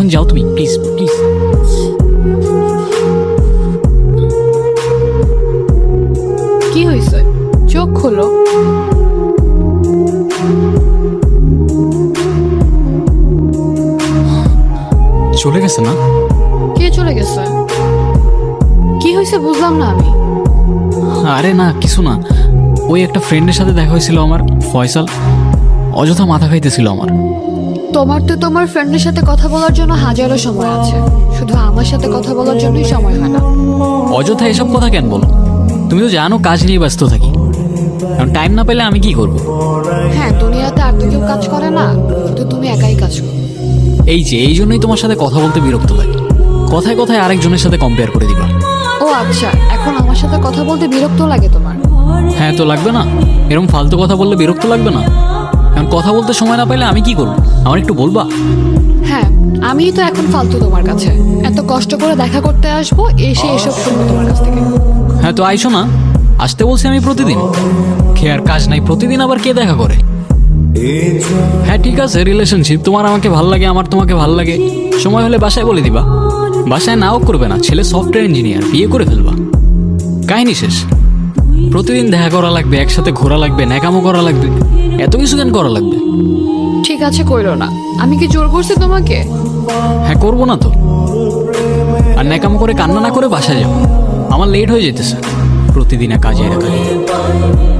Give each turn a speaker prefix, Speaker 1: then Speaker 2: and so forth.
Speaker 1: এখন যাও তুমি প্লিজ প্লিজ
Speaker 2: কি হয়েছে চোখ খোলো।
Speaker 1: চলে গেছে না?
Speaker 2: কে চলে গেছে? কি হয়েছে বুঝলাম না আমি।
Speaker 1: আরে না কিছু না। ওই একটা ফ্রেন্ডের সাথে দেখা হয়েছিল আমার ফয়সাল। অযথা মাথা খাইতেছিল আমার।
Speaker 2: তোমার তো তোমার ফ্রেন্ডের সাথে কথা বলার জন্য হাজারো সময় আছে। শুধু আমার সাথে কথা বলার জন্যই সময় হয় না।
Speaker 1: অযথা এসব কথা কেন বলো? তুমি তো জানো কাজ নিয়ে ব্যস্ত থাকি। এখন টাইম না পেলে আমি কি করব?
Speaker 2: হ্যাঁ দুনিয়াতে আর তো কেউ কাজ করে না কিন্তু তুমি একাই কাজ করো।
Speaker 1: এই যে এই জন্যই তোমার সাথে কথা বলতে বিরক্ত লাগে। কথায় কথায় আরেকজনের সাথে কম্পেয়ার করে দিবা।
Speaker 2: ও আচ্ছা এখন আমার সাথে কথা বলতে বিরক্ত লাগে তোমার?
Speaker 1: হ্যাঁ তো লাগবে না। এরকম ফালতু কথা বললে বিরক্ত লাগবে না? এখন কথা বলতে সময় না পেলে আমি কি করব? আমার একটু বলবা?
Speaker 2: হ্যাঁ আমি তো এখন ফালতু তোমার কাছে। এত কষ্ট করে দেখা করতে আসব এসে এসব শুনব তোমার কাছ থেকে।
Speaker 1: হ্যাঁ তো আইসো না। আসতে বলছি আমি প্রতিদিন। খেয়ে আর কাজ নাই প্রতিদিন আবার কে দেখা করে? হ্যাঁ ঠিক আছে রিলেশনশিপ তোমার আমাকে ভালো লাগে আমার তোমাকে ভালো লাগে। সময় হলে বাসায় বলে দিবা। বাসায় নাও করবে না ছেলে সফটওয়্যার ইঞ্জিনিয়ার বিয়ে করে ফেলবা। কাহিনী শেষ। প্রতিদিন দেখা করা লাগবে একসাথে ঘোরা লাগবে ন্যাকামো করা লাগবে। এত কিছু কেন করা লাগবে?
Speaker 2: ঠিক আছে কইরো না। আমি কি জোর করছি তোমাকে?
Speaker 1: হ্যাঁ করব না তো। আর ন্যাকামো করে কান্না না করে বাসায় যাও। আমার লেট হয়ে যেতেছে। প্রতিদিন কাজে কাজে